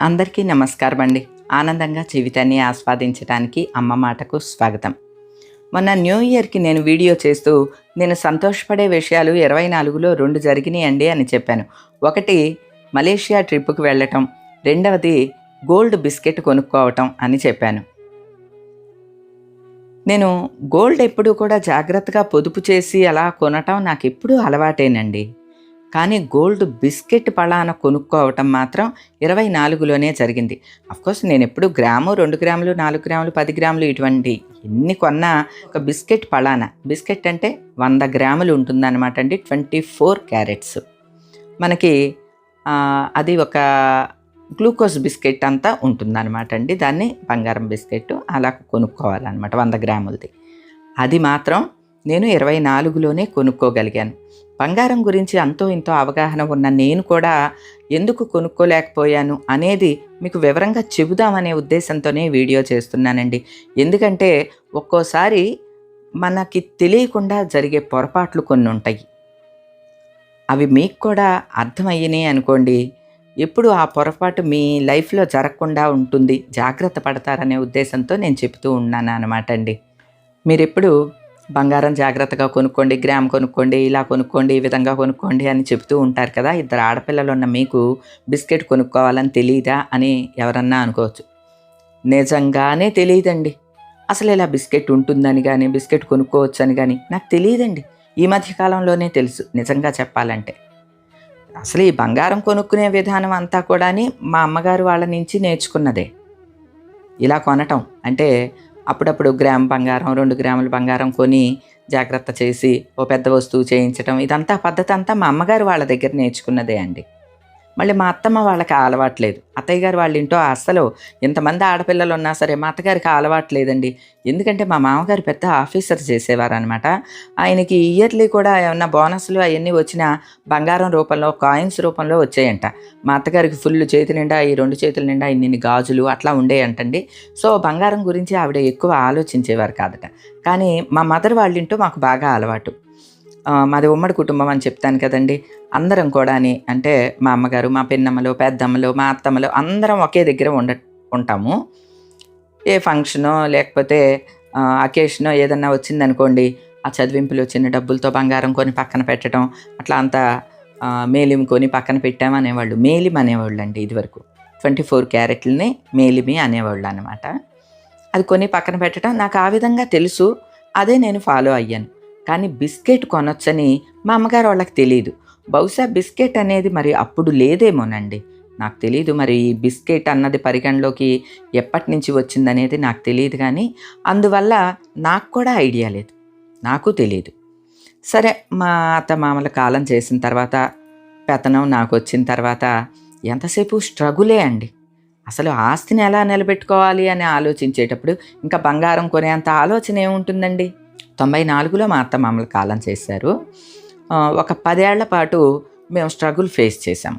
అందరికీ నమస్కారం అండి. ఆనందంగా జీవితాన్ని ఆస్వాదించడానికి అమ్మ మాటకు స్వాగతం. మొన్న న్యూ ఇయర్కి నేను వీడియో చేస్తూ నేను సంతోషపడే విషయాలు ఇరవై నాలుగులో రెండు జరిగినాయండి అని చెప్పాను. ఒకటి మలేషియా ట్రిప్కి వెళ్ళటం. రెండవది గోల్డ్ బిస్కెట్ కొనుక్కోవటం అని చెప్పాను. నేను గోల్డ్ ఎప్పుడు కూడా జాగ్రత్తగా పొదుపు చేసి అలా కొనటం నాకు ఎప్పుడూ అలవాటేనండి. కానీ గోల్డ్ బిస్కెట్ పళాన కొనుక్కోవటం మాత్రం ఇరవై నాలుగులోనే జరిగింది. అఫ్కోర్స్ నేను ఎప్పుడు గ్రాము రెండు గ్రాములు నాలుగు గ్రాములు పది గ్రాములు ఇటువంటి ఎన్ని కొన్నా ఒక బిస్కెట్ పళాన బిస్కెట్ అంటే వంద గ్రాములు ఉంటుందన్నమాట అండి ట్వంటీ ఫోర్ క్యారెట్స్. మనకి అది ఒక గ్లూకోజ్ బిస్కెట్ అంతా ఉంటుందన్నమాట అండి. దాన్ని బంగారం బిస్కెట్ అలా కొనుక్కోవాలన్నమాట వంద గ్రాములది. అది మాత్రం నేను ఇరవై నాలుగులోనే కొనుక్కోగలిగాను. బంగారం గురించి అంతో ఇంతో అవగాహన ఉన్న నేను కూడా ఎందుకు కొనుక్కోలేకపోయాను అనేది మీకు వివరంగా చెబుదామనే ఉద్దేశంతోనే వీడియో చేస్తున్నానండి. ఎందుకంటే ఒక్కోసారి మనకి తెలియకుండా జరిగే పొరపాట్లు కొన్ని ఉంటాయి అవి మీకు కూడా అర్థమయ్యినాయి అనుకోండి. ఎప్పుడు ఆ పొరపాటు మీ లైఫ్లో జరగకుండా ఉంటుంది. జాగ్రత్త పడతారనే ఉద్దేశంతో నేను చెప్తూ ఉన్నాను అనమాట అండి. మీరు ఎప్పుడు బంగారం జాగ్రత్తగా కొనుక్కోండి గ్రామ్ కొనుక్కోండి ఇలా కొనుక్కోండి ఈ విధంగా కొనుక్కోండి అని చెప్తూ ఉంటారు కదా. ఇద్దరు ఆడపిల్లలు ఉన్న మీకు బిస్కెట్ కొనుక్కోవాలని తెలియదా అని ఎవరన్నా అనుకోవచ్చు. నిజంగానే తెలియదండి అసలు ఇలా బిస్కెట్ ఉంటుందని కానీ బిస్కెట్ కొనుక్కోవచ్చని కానీ నాకు తెలియదండి ఈ మధ్య కాలంలోనే తెలుసు నిజంగా చెప్పాలంటే. అసలు ఈ బంగారం కొనుక్కునే విధానం అంతా కూడా మా అమ్మగారు వాళ్ళ నుంచి నేర్చుకున్నదే. ఇలా కొనటం అంటే అప్పుడప్పుడు గ్రామ్ బంగారం రెండు గ్రాముల బంగారం కొని జాగ్రత్త చేసి ఓ పెద్ద వస్తువు చేయించడం ఇదంతా పద్ధతి అంతా మా అమ్మగారు వాళ్ళ దగ్గర నేర్చుకున్నదే అండి. మళ్ళీ మా అత్తమ్మ వాళ్ళకి అలవాట్లేదు. అత్తయ్య గారు వాళ్ళ ఇంటో అస్సలు ఇంతమంది ఆడపిల్లలు ఉన్నా సరే మా అత్తగారికి అలవాట్లేదండి. ఎందుకంటే మా మామగారు పెద్ద ఆఫీసర్ చేసేవారు అనమాట ఆయనకి ఇయర్లీ కూడా ఏమన్నా బోనస్లు అవన్నీ వచ్చినా బంగారం రూపంలో కాయిన్స్ రూపంలో వచ్చాయంట. మా అత్తగారికి ఫుల్ చేతి నిండా ఈ రెండు చేతుల నిండా ఇన్ని గాజులు అట్లా ఉండేయంటండి. సో బంగారం గురించి ఆవిడ ఎక్కువ ఆలోచించేవారు కాదట. కానీ మా మదర్ వాళ్ళింటూ మాకు బాగా అలవాటు. మాది ఉమ్మడి కుటుంబం అని చెప్తాను కదండి. అందరం కూడా అంటే మా అమ్మగారు మా పిన్నమ్మలు పెద్దమ్మలు మా అత్తమ్మలు అందరం ఒకే దగ్గర ఉండ ఉంటాము. ఏ ఫంక్షనో లేకపోతే అకేషనో ఏదన్నా వచ్చిందనుకోండి ఆ చదివింపులు చిన్న డబ్బులతో బంగారం కొని పక్కన పెట్టడం అట్లా అంతా మేలిమి కొని పక్కన పెట్టాము అనేవాళ్ళు. అనేవాళ్ళు అండి ఇదివరకు. ట్వంటీ ఫోర్ క్యారెట్లని మేలిమి అనేవాళ్ళు అనమాట అది కొని పక్కన పెట్టడం నాకు ఆ విధంగా తెలుసు. అదే నేను ఫాలో అయ్యాను. కానీ బిస్కెట్ కొనొచ్చని మా అమ్మగారు వాళ్ళకి తెలియదు బహుశా బిస్కెట్ అనేది మరి అప్పుడు లేదేమోనండి. నాకు తెలియదు మరి ఈ బిస్కెట్ అన్నది పరిగణలోకి ఎప్పటి నుంచి వచ్చిందనేది నాకు తెలియదు కానీ అందువల్ల నాకు కూడా ఐడియా లేదు. నాకు తెలియదు సరే మా అత్త మామల కాలం చేసిన తర్వాత పెతనం నాకు వచ్చిన తర్వాత ఎంతసేపు స్ట్రగులే అండి. అసలు ఆస్తిని ఎలా నిలబెట్టుకోవాలి అని ఆలోచించేటప్పుడు ఇంకా బంగారం కొనేంత ఆలోచన ఏముంటుందండి? తొంభై నాలుగులో మా అత్త మామలు కాలం చేశారు. ఒక పదేళ్ళ పాటు మేము స్ట్రగుల్ ఫేస్ చేసాం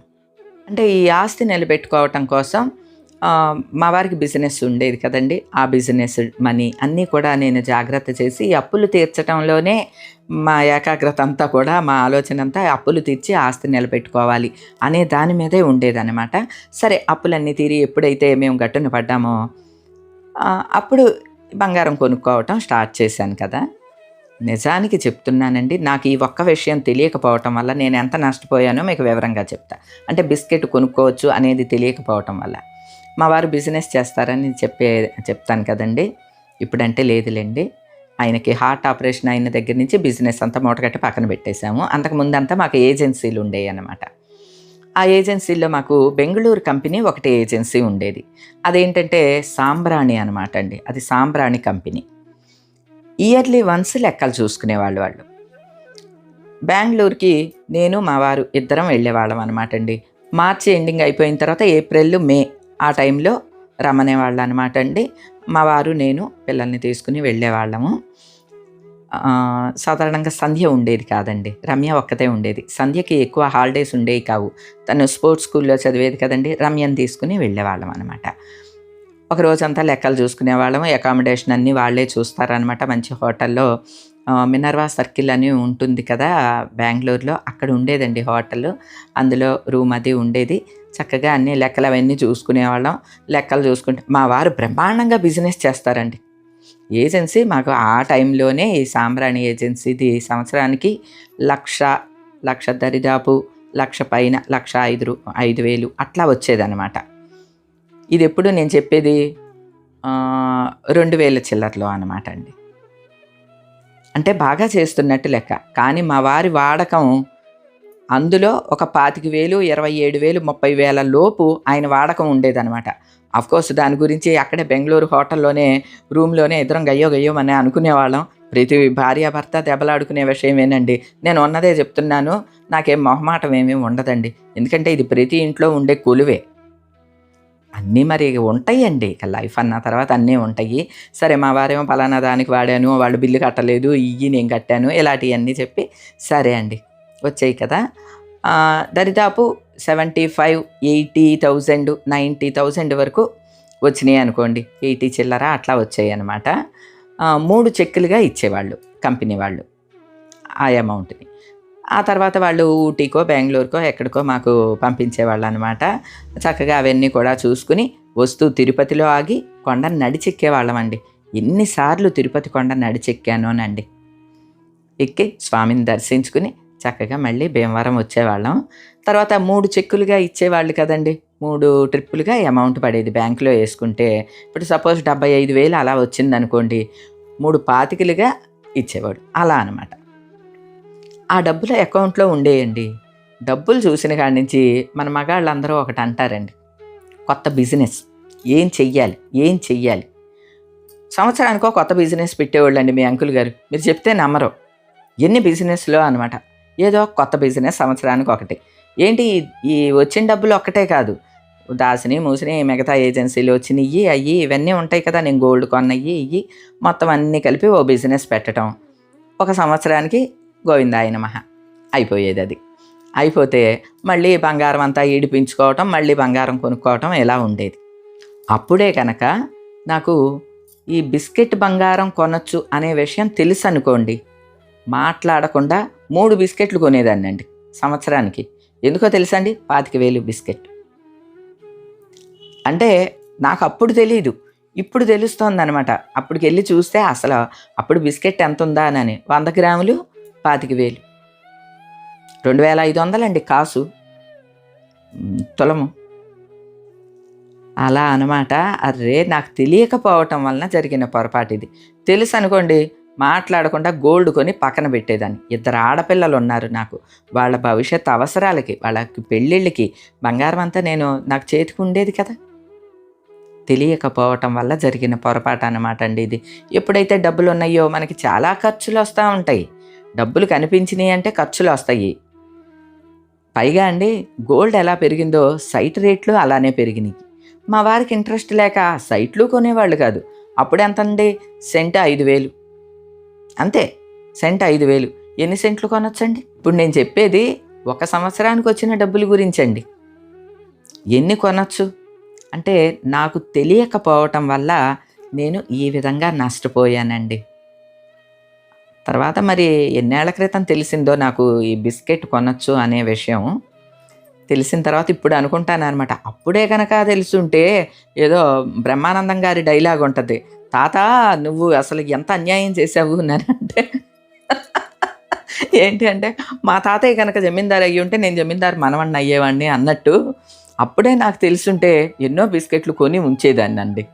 అంటే ఈ ఆస్తి నిలబెట్టుకోవటం కోసం మా వారికి బిజినెస్ ఉండేది కదండి. ఆ బిజినెస్ మనీ అన్నీ కూడా నేను జాగ్రత్త చేసి అప్పులు తీర్చడంలోనే మా ఏకాగ్రత అంతా కూడా మా ఆలోచన అంతా అప్పులు తీర్చి ఆస్తి నిలబెట్టుకోవాలి అనే దాని మీదే ఉండేదన్నమాట. సరే అప్పులన్నీ తీరి ఎప్పుడైతే మేము గట్టున పడ్డామో అప్పుడు బంగారం కొనుక్కోవటం స్టార్ట్ చేశాను కదా. నిజానికి చెప్తున్నానండి నాకు ఈ ఒక్క విషయం తెలియకపోవటం వల్ల నేను ఎంత నష్టపోయానో మీకు వివరంగా చెప్తా. అంటే బిస్కెట్ కొనుక్కోవచ్చు అనేది తెలియకపోవటం వల్ల. మా వారు బిజినెస్ చేస్తారని చెప్పే చెప్తాను కదండి. ఇప్పుడంటే లేదులేండి. ఆయనకి హార్ట్ ఆపరేషన్ అయిన దగ్గర నుంచి బిజినెస్ అంతా మూటగట్టి పక్కన పెట్టేశాము. అంతకు ముందంతా మాకు ఏజెన్సీలు ఉండేవి అనమాట ఆ ఏజెన్సీలో మాకు బెంగళూరు కంపెనీ ఒకటి ఏజెన్సీ ఉండేది. అదేంటంటే సాంబ్రాణి అనమాట అండి. అది సాంబ్రాణి కంపెనీ. ఇయర్లీ వన్స్ లెక్కలు చూసుకునేవాళ్ళు వాళ్ళు బెంగళూరుకి నేను మా వారు ఇద్దరం వెళ్ళేవాళ్ళం అనమాట అండి. మార్చి ఎండింగ్ అయిపోయిన తర్వాత ఏప్రిల్ మే ఆ టైంలో రమ్మనేవాళ్ళు అనమాట అండి. మా వారు నేను పిల్లల్ని తీసుకుని వెళ్ళేవాళ్ళము. సాధారణంగా సంధ్య ఉండేది కాదండి. రమ్య ఒక్కతే ఉండేది. సంధ్యకి ఎక్కువ హాలిడేస్ ఉండేవి కావు. తను స్పోర్ట్స్ స్కూల్లో చదివేది కదండి. రమ్యని తీసుకుని వెళ్ళేవాళ్ళం అనమాట ఒక రోజంతా లెక్కలు చూసుకునేవాళ్ళము. అకామిడేషన్ అన్నీ వాళ్ళే చూస్తారనమాట మంచి హోటల్లో. మినర్వా సర్కిల్ అని ఉంటుంది కదా బెంగళూరులో. అక్కడ ఉండేదండి హోటల్. అందులో రూమ్ అది ఉండేది. చక్కగా అన్ని లెక్కలు అవన్నీ చూసుకునేవాళ్ళం. లెక్కలు చూసుకుంటే మా వారు బ్రహ్మాండంగా బిజినెస్ చేస్తారండి. ఏజెన్సీ మాకు ఆ టైంలోనే ఈ సాంబ్రాణి ఏజెన్సీది సంవత్సరానికి లక్ష లక్ష దరిదాపు లక్ష పైన లక్ష ఐదు ఐదు వేలు అట్లా వచ్చేదనమాట ఇది ఎప్పుడు నేను చెప్పేది? రెండు వేల చిల్లర్లో అనమాట అండి. అంటే బాగా చేస్తున్నట్టు లెక్క. కానీ మా వారి వాడకం అందులో ఒక పాతిక వేలు ఇరవై ఏడు వేలు ముప్పై వేల లోపు ఆయన వాడకం ఉండేదనమాట కోర్స్ దాని గురించి అక్కడే బెంగళూరు హోటల్లోనే రూమ్లోనే ఇద్దరం గయ్యో గయ్యో అని అనుకునేవాళ్ళం. ప్రతి భార్యాభర్త దెబ్బలాడుకునే విషయమేనండి. నేను ఉన్నదే చెప్తున్నాను. నాకేం మొహమాటం ఏమీ ఉండదండి. ఎందుకంటే ఇది ప్రతి ఇంట్లో ఉండే కొలువే. అన్నీ మరి ఉంటాయండి. ఇక లైఫ్ అన్న తర్వాత అన్నీ ఉంటాయి. సరే మా వారేమో పలానా దానికి వాడాను వాళ్ళు బిల్లు కట్టలేదు ఇయ్యి నేను కట్టాను ఇలాంటివన్నీ చెప్పి సరే అండి వచ్చాయి కదా. దరిదాపు seventy five eighty thousand ninety thousand వరకు వచ్చినాయి అనుకోండి. ఎయిటీ చిల్లర అట్లా వచ్చాయి అనమాట మూడు చెక్కులుగా ఇచ్చేవాళ్ళు కంపెనీ వాళ్ళు ఆ అమౌంట్ని. ఆ తర్వాత వాళ్ళు ఊటీకో బెంగళూరుకో ఎక్కడికో మాకు పంపించేవాళ్ళు అనమాట చక్కగా అవన్నీ కూడా చూసుకుని వస్తూ తిరుపతిలో ఆగి కొండ నడిచెక్కేవాళ్ళమండి. ఎన్నిసార్లు తిరుపతి కొండ నడిచెక్కానోనండి. ఎక్కి స్వామిని దర్శించుకుని చక్కగా మళ్ళీ భీమవరం వచ్చేవాళ్ళం. తర్వాత మూడు చెక్కులుగా ఇచ్చేవాళ్ళు కదండి. మూడు ట్రిప్పులుగా అమౌంట్ పడేది. బ్యాంకులో వేసుకుంటే ఇప్పుడు సపోజ్ డెబ్బై ఐదు వేలు అలా వచ్చిందనుకోండి మూడు పాతికలుగా ఇచ్చేవాడు. అలా అనమాట ఆ డబ్బులు అకౌంట్లో ఉండేయండి. డబ్బులు చూసిన కాడి నుంచి మన మగాళ్ళందరూ ఒకటి అంటారండి. కొత్త బిజినెస్. ఏం చెయ్యాలి? ఏం చెయ్యాలి? సంవత్సరానికో కొత్త బిజినెస్ పెట్టేవాళ్ళండి మీ అంకుల్ గారు. మీరు చెప్తే నమ్మరు. ఎన్ని బిజినెస్లో అనమాట ఏదో కొత్త బిజినెస్ సంవత్సరానికి ఒకటి. ఏంటి? ఈ- ఈ వచ్చిన డబ్బులు ఒక్కటే కాదు. దాసిని మూసిని మిగతా ఏజెన్సీలు వచ్చినవి అయ్యి ఇవన్నీ ఉంటాయి కదా. నేను గోల్డ్ కొన్నయ్యి ఇవి మొత్తం అన్నీ కలిపి ఓ బిజినెస్ పెట్టడం ఒక సంవత్సరానికి గోవిందాయన మహా అయిపోయేది అది అయిపోతే మళ్ళీ బంగారం అంతా ఈడిపించుకోవటం మళ్ళీ బంగారం కొనుక్కోవటం ఇలా ఉండేది? అప్పుడే కనుక నాకు ఈ బిస్కెట్ బంగారం కొనొచ్చు అనే విషయం తెలుసు అనుకోండి మాట్లాడకుండా మూడు బిస్కెట్లు కొనేదాన్ని అండి సంవత్సరానికి. ఎందుకో తెలుసండి? పాతిక వేలు బిస్కెట్. అంటే నాకు అప్పుడు తెలియదు ఇప్పుడు తెలుస్తోంది అనమాట అప్పటికి వెళ్ళి చూస్తే అసలు అప్పుడు బిస్కెట్ ఎంత ఉందా అని. వంద గ్రాములు? పాతిక వేలు. రెండు వేల ఐదు వందలండి కాసు. తులము. అలా అనమాట అరే నాకు తెలియకపోవటం వలన జరిగిన పొరపాటు ఇది తెలుసు అనుకోండి మాట్లాడకుండా గోల్డ్ కొని పక్కన పెట్టేదాన్ని. ఇద్దరు ఆడపిల్లలు ఉన్నారు నాకు. వాళ్ళ భవిష్యత్ అవసరాలకి వాళ్ళకి పెళ్ళిళ్ళకి బంగారం అంతా నేను నాకు చేతికి ఉండేది కదా. తెలియకపోవటం వల్ల జరిగిన పొరపాటు అనమాట అండి ఇది. ఎప్పుడైతే డబ్బులు ఉన్నాయో మనకి చాలా ఖర్చులు వస్తూ ఉంటాయి. డబ్బులు కనిపించినాయి అంటే ఖర్చులు వస్తాయి. పైగా అండి గోల్డ్ ఎలా పెరిగిందో సైట్ రేట్లు అలానే పెరిగినాయి. మా వారికి ఇంట్రెస్ట్ లేక సైట్లు కొనేవాళ్ళు కాదు. అప్పుడు ఎంత అండి సెంట్ ఐదు వేలు. అంతే సెంట్ ఐదు వేలు. ఎన్ని సెంట్లు కొనొచ్చండి? ఇప్పుడు నేను చెప్పేది ఒక సంవత్సరానికి వచ్చిన డబ్బుల గురించండి. ఎన్ని కొనొచ్చు? అంటే నాకు తెలియకపోవటం వల్ల నేను ఈ విధంగా నష్టపోయానండి. తర్వాత మరి ఎన్నేళ్ళ క్రితం తెలిసిందో నాకు ఈ బిస్కెట్ కొనొచ్చు అనే విషయం. తెలిసిన తర్వాత ఇప్పుడు అనుకుంటాను అనమాట అప్పుడే కనుక తెలుసుంటే ఏదో బ్రహ్మానందం గారి డైలాగ్ ఉంటుంది. తాత నువ్వు అసలు ఎంత అన్యాయం చేసావు అంటే ఏంటి అంటే మా తాతయ్య కనుక జమీందారు అయ్యి ఉంటే నేను జమీందారు మనవణ్ణి అయ్యేవాడిని అన్నట్టు అప్పుడే నాకు తెలుసుంటే ఎన్నో బిస్కెట్లు కొని ఉంచేదాన్ని అండి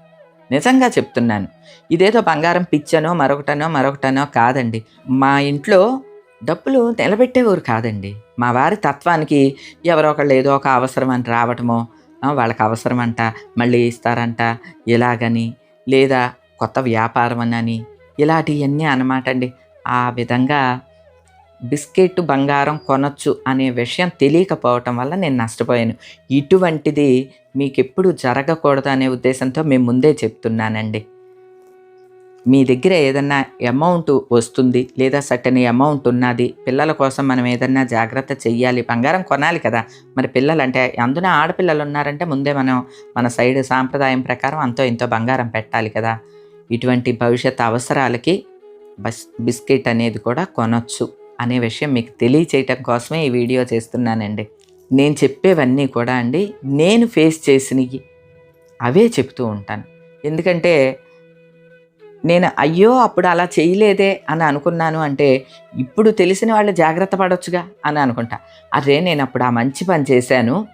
నిజంగా చెప్తున్నాను. ఇదేదో బంగారం పిచ్చనో మరొకటనో మరొకటనో కాదండి. మా ఇంట్లో డబ్బులు నిలబెట్టేవారు కాదండి. మా వారి తత్వానికి ఎవరో ఒకళ్ళు ఏదో ఒక అవసరం అని రావటమో వాళ్ళకి అవసరం అంట మళ్ళీ ఇస్తారంట ఇలాగని లేదా కొత్త వ్యాపారం అని ఇలాంటివన్నీ అనమాట అండి. ఆ విధంగా బిస్కెట్ బంగారం కొనొచ్చు అనే విషయం తెలియకపోవటం వల్ల నేను నష్టపోయాను. ఇటువంటిది మీకు ఎప్పుడు జరగకూడదు అనే ఉద్దేశంతో మేము ముందే చెప్తున్నానండి. మీ దగ్గర ఏదన్నా అమౌంట్ వస్తుంది లేదా సట్టని అమౌంట్ ఉన్నది పిల్లల కోసం మనం ఏదన్నా జాగ్రత్త చెయ్యాలి బంగారం కొనాలి కదా. మరి పిల్లలు అంటే అందున ఆడపిల్లలు ఉన్నారంటే ముందే మనం మన సైడ్ సాంప్రదాయం ప్రకారం అంతో ఇంతో బంగారం పెట్టాలి కదా. ఇటువంటి భవిష్యత్ అవసరాలకి బస్ బిస్కెట్ అనేది కూడా కొనొచ్చు. అనే విషయం మీకు తెలియచేయటం కోసమే ఈ వీడియో చేస్తున్నానండి. నేను చెప్పేవన్నీ కూడా అండి నేను ఫేస్ చేసినవి అవే చెప్తూ ఉంటాను. ఎందుకంటే నేను అయ్యో అప్పుడు అలా చేయలేదే అని అనుకున్నాను అంటే ఇప్పుడు తెలిసిన వాళ్ళు జాగ్రత్త పడొచ్చుగా అని అనుకుంటా. అరే నేను అప్పుడు ఆ మంచి పని చేశాను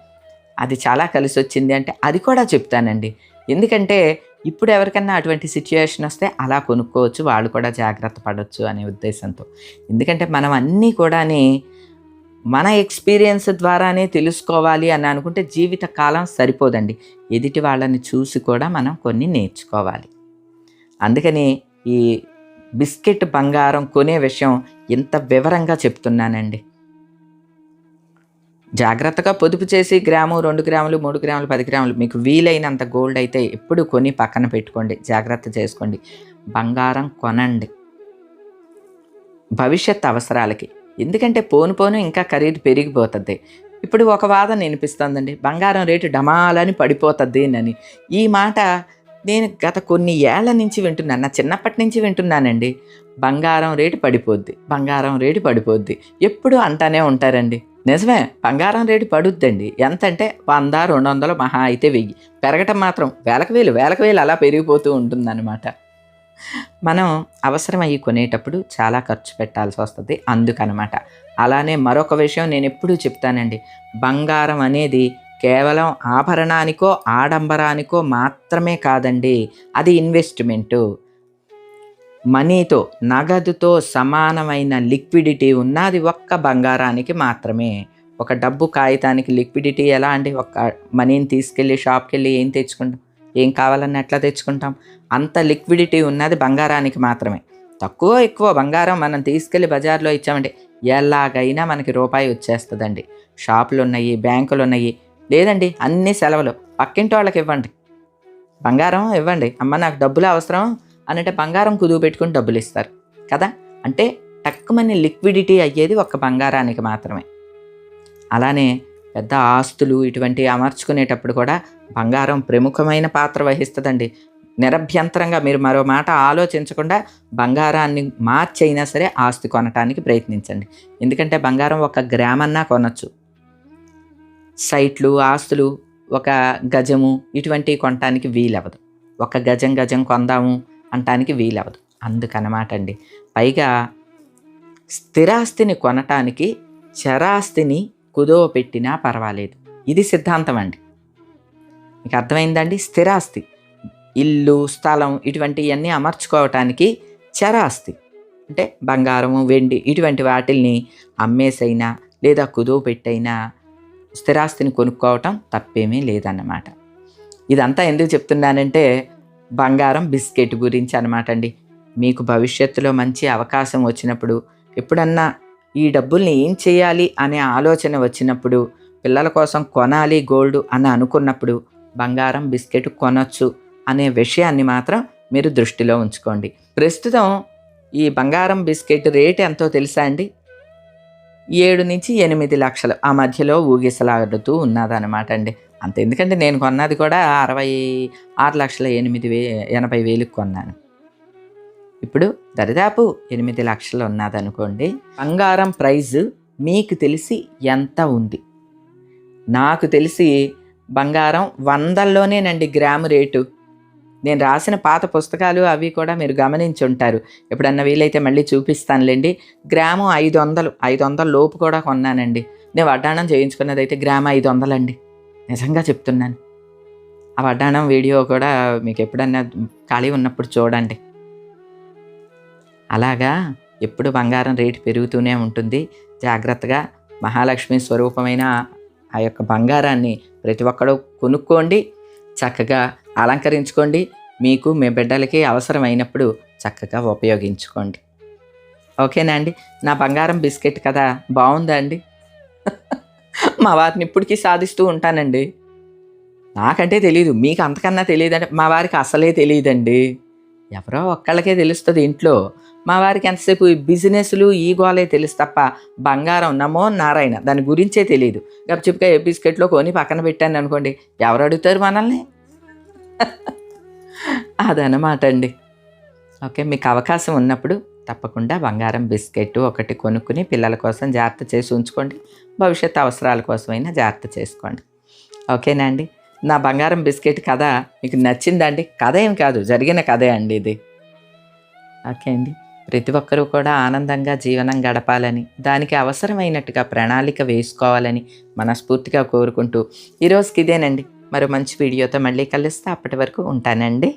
అది చాలా కలిసి వచ్చింది అంటే అది కూడా చెప్తానండి. ఎందుకంటే ఇప్పుడు ఎవరికన్నా అటువంటి సిచ్యుయేషన్ వస్తే అలా కొనుక్కోవచ్చు వాళ్ళు కూడా జాగ్రత్త పడవచ్చు అనే ఉద్దేశంతో. ఎందుకంటే మనం అన్నీ కూడాని మన ఎక్స్పీరియన్స్ ద్వారానే తెలుసుకోవాలి అని అనుకుంటే జీవిత కాలం సరిపోదండి. ఎదుటి వాళ్ళని చూసి కూడా మనం కొన్ని నేర్చుకోవాలి. అందుకని ఈ బిస్కెట్ బంగారం కొనే విషయం ఇంత వివరంగా చెప్తున్నానండి. జాగ్రత్తగా పొదుపు చేసి గ్రాము రెండు గ్రాములు మూడు గ్రాములు పది గ్రాములు మీకు వీలైనంత గోల్డ్ అయితే ఎప్పుడు కొని పక్కన పెట్టుకోండి. జాగ్రత్త చేసుకోండి. బంగారం కొనండి. భవిష్యత్ అవసరాలకి. ఎందుకంటే పోను పోను ఇంకా ఖరీదు పెరిగిపోతుంది. ఇప్పుడు ఒక వాదన వినిపిస్తుందండి. బంగారం రేటు డమాలని పడిపోతుంది అని. ఈ మాట నేను గత కొన్ని ఏళ్ళ నుంచి వింటున్నాను. నా చిన్నప్పటి నుంచి వింటున్నానండి. బంగారం రేటు పడిపోద్ది. బంగారం రేటు పడిపోద్ది. ఎప్పుడు అంటానే ఉంటారండి. నిజమే బంగారం రేటు పడుద్దండి. ఎంత అంటే వంద రెండు వందలు మహా అయితే వెయ్యి. పెరగటం మాత్రం వేలకు వేలు వేలకు వేలు అలా పెరిగిపోతూ ఉంటుందన్నమాట. మనం అవసరమయ్యి కొనేటప్పుడు చాలా ఖర్చు పెట్టాల్సి వస్తుంది అందుకనమాట. అలానే మరొక విషయం నేను ఎప్పుడూ చెప్తానండి. బంగారం అనేది కేవలం ఆభరణానికో ఆడంబరానికో మాత్రమే కాదండి. అది ఇన్వెస్ట్మెంటు మనీతో నగదుతో సమానమైన లిక్విడిటీ ఉన్నది ఒక్క బంగారానికి మాత్రమే. ఒక డబ్బు కాగితానికి లిక్విడిటీ ఎలా అండి ఒక్క మనీని తీసుకెళ్ళి షాప్కి వెళ్ళి ఏం తెచ్చుకుంటాం? ఏం కావాలన్నా ఎట్లా తెచ్చుకుంటాం? అంత లిక్విడిటీ ఉన్నది బంగారానికి మాత్రమే. తక్కువ ఎక్కువ బంగారం మనం తీసుకెళ్ళి బజార్లో ఇచ్చామంటే ఎలాగైనా మనకి రూపాయి వచ్చేస్తుందండి. షాపులు ఉన్నాయి బ్యాంకులు ఉన్నాయి లేదండి అన్ని సెలవులు. పక్కింటి వాళ్ళకి ఇవ్వండి. బంగారం ఇవ్వండి. అమ్మ నాకు డబ్బులు అవసరం. అన్నట్టు బంగారం కుదువు పెట్టుకుని డబ్బులు ఇస్తారు. కదా? అంటే తక్కువని లిక్విడిటీ అయ్యేది ఒక్క బంగారానికి మాత్రమే. అలానే పెద్ద ఆస్తులు ఇటువంటివి అమర్చుకునేటప్పుడు కూడా బంగారం ప్రముఖమైన పాత్ర వహిస్తుందండి. నిరభ్యంతరంగా మీరు మరో మాట ఆలోచించకుండా బంగారాన్ని మార్చైనా సరే ఆస్తి కొనటానికి ప్రయత్నించండి. ఎందుకంటే బంగారం ఒక గ్రామన్నా కొనచ్చు. సైట్లు ఆస్తులు ఒక గజము ఇటువంటివి కొనటానికి వీలవదు ఒక గజం గజం కొందాము అంటానికి వీలవదు అందుకనమాట అండి పైగా స్థిరాస్తిని కొనటానికి చరాస్తిని కుదువ పెట్టినా పర్వాలేదు. ఇది సిద్ధాంతం అండి మీకు అర్థమైందండి స్థిరాస్తి. ఇల్లు స్థలం ఇటువంటివన్నీ అమర్చుకోవటానికి చరాస్తి. అంటే బంగారము వెండి ఇటువంటి వాటిల్ని అమ్మేసైనా లేదా కుదువ పెట్టైనా స్థిరాస్తిని కొనుక్కోవటం తప్పేమీ లేదన్నమాట. ఇదంతా ఎందుకు చెప్తున్నానంటే బంగారం బిస్కెట్ గురించి అనమాట అండి మీకు భవిష్యత్తులో మంచి అవకాశం వచ్చినప్పుడు ఎప్పుడన్నా ఈ డబ్బుల్ని ఏం చేయాలి అనే ఆలోచన వచ్చినప్పుడు పిల్లల కోసం కొనాలి గోల్డ్ అని అనుకున్నప్పుడు బంగారం బిస్కెట్ కొనొచ్చు అనే విషయాన్ని మాత్రం మీరు దృష్టిలో ఉంచుకోండి. ప్రస్తుతం ఈ బంగారం బిస్కెట్ రేట్ ఎంతో తెలుసా అండి? ఏడు నుంచి ఎనిమిది లక్షలు. ఆ మధ్యలో ఊగిసలాడుతూ ఉన్నదనమాట అండి అంత. ఎందుకంటే నేను కొన్నది కూడా అరవై ఆరు లక్షల ఎనిమిది వే ఎనభై వేలకు కొన్నాను. ఇప్పుడు దరిదాపు ఎనిమిది లక్షలు ఉన్నదనుకోండి బంగారం ప్రైజ్ మీకు తెలిసి ఎంత ఉంది? నాకు తెలిసి బంగారం వందల్లోనేనండి గ్రాము రేటు. నేను రాసిన పాత పుస్తకాలు అవి కూడా మీరు గమనించి ఉంటారు. ఎప్పుడన్నా వీలైతే మళ్ళీ చూపిస్తానులేండి. గ్రాము ఐదు వందలు ఐదు వందల లోపు కూడా కొన్నానండి. నేను వడ్డాణం చేయించుకున్నది అయితే గ్రాము ఐదు వందలండి. నిజంగా చెప్తున్నాను. ఆ వడ్డాణం వీడియో కూడా మీకు ఎప్పుడన్నా ఖాళీ ఉన్నప్పుడు చూడండి. అలాగా ఎప్పుడు బంగారం రేటు పెరుగుతూనే ఉంటుంది. జాగ్రత్తగా మహాలక్ష్మి స్వరూపమైన ఆ యొక్క బంగారాన్ని ప్రతి ఒక్కరు కొనుక్కోండి. చక్కగా అలంకరించుకోండి. మీకు మీ బిడ్డలకి అవసరమైనప్పుడు చక్కగా ఉపయోగించుకోండి. ఓకేనా అండి? నా బంగారం బిస్కెట్ కదా బాగుందా అండి? మా వారిని ఇప్పటికీ సాధిస్తూ ఉంటానండి. నాకంటే తెలియదు మీకు అంతకన్నా తెలియదంటే మా వారికి అసలే తెలియదండి. ఎవరో ఒక్కళ్ళకే తెలుస్తుంది ఇంట్లో. మా వారికి ఎంతసేపు ఈ బిజినెస్లు ఈ గోలే తెలుసు తప్ప బంగారం నమో నారాయణ దాని గురించే తెలియదు గప్చిప్గా ఏ బిస్కెట్లో కొని పక్కన పెట్టాను అనుకోండి ఎవరు అడుగుతారు మనల్ని? అదనమాట అండి ఓకే మీకు అవకాశం ఉన్నప్పుడు తప్పకుండా బంగారం బిస్కెట్ ఒకటి కొనుక్కుని పిల్లల కోసం జాగ్రత్త చేసి ఉంచుకోండి. భవిష్యత్ అవసరాల కోసమైనా జాగ్రత్త చేసుకోండి. ఓకేనా అండి నా బంగారం బిస్కెట్ కథ మీకు నచ్చిందండి? కథ ఏం కాదు జరిగిన కథే అండి ఇది. ఓకే అండి? ప్రతి ఒక్కరూ కూడా ఆనందంగా జీవనం గడపాలని దానికి అవసరమైనట్టుగా ప్రణాళిక వేసుకోవాలని మనస్ఫూర్తిగా కోరుకుంటూ ఈరోజుకి ఇదేనండి. మరో మంచి వీడియోతో మళ్ళీ కలుస్తే. అప్పటి వరకు ఉంటానండి.